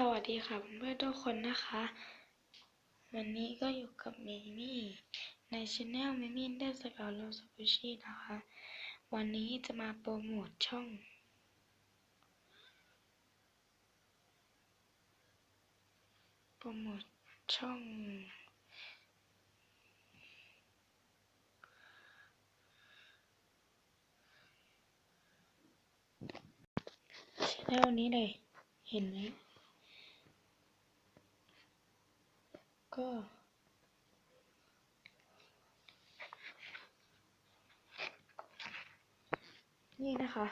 สวัสดีค่ะเพื่อนๆทุกคนนะคะ วันนี้ก็อยู่กับมิมี่ในช anel มิมี่ได้สกาวโลสกุชินะคะ วันนี้จะมาโปรโมทช่อง โปรโมทช่องช anel นี้เลย เห็นไหม ก็นี่นะคะ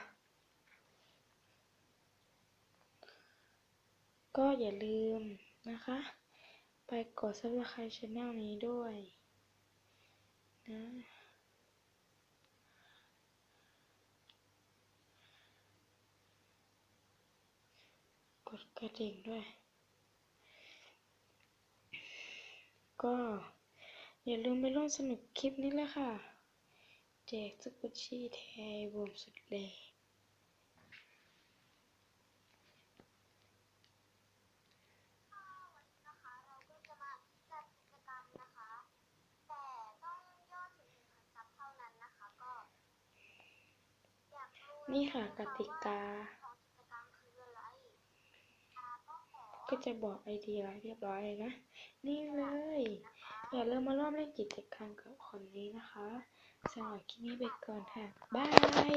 ก็อย่าลืมนะคะ ไปกด subscribe channel นี้ด้วยนะกดกระดิ่งด้วย ก็ อย่าลืมไปร่วมสนุกคลิปนี้เลยค่ะ แจกสกุชชี่แทยบวมสุดเลยนะคะเราก็จะมาจัดกิจกรรมนะคะแต่ต้อ ก็จะบอกไอเดียเรียบร้อยเลยนะ นี่เลยอย่าลืมมาร่วมเล่นกิจกรรมกับคนนี้นะคะสำหรับคลิปนี้ไปก่อนค่ะ บาย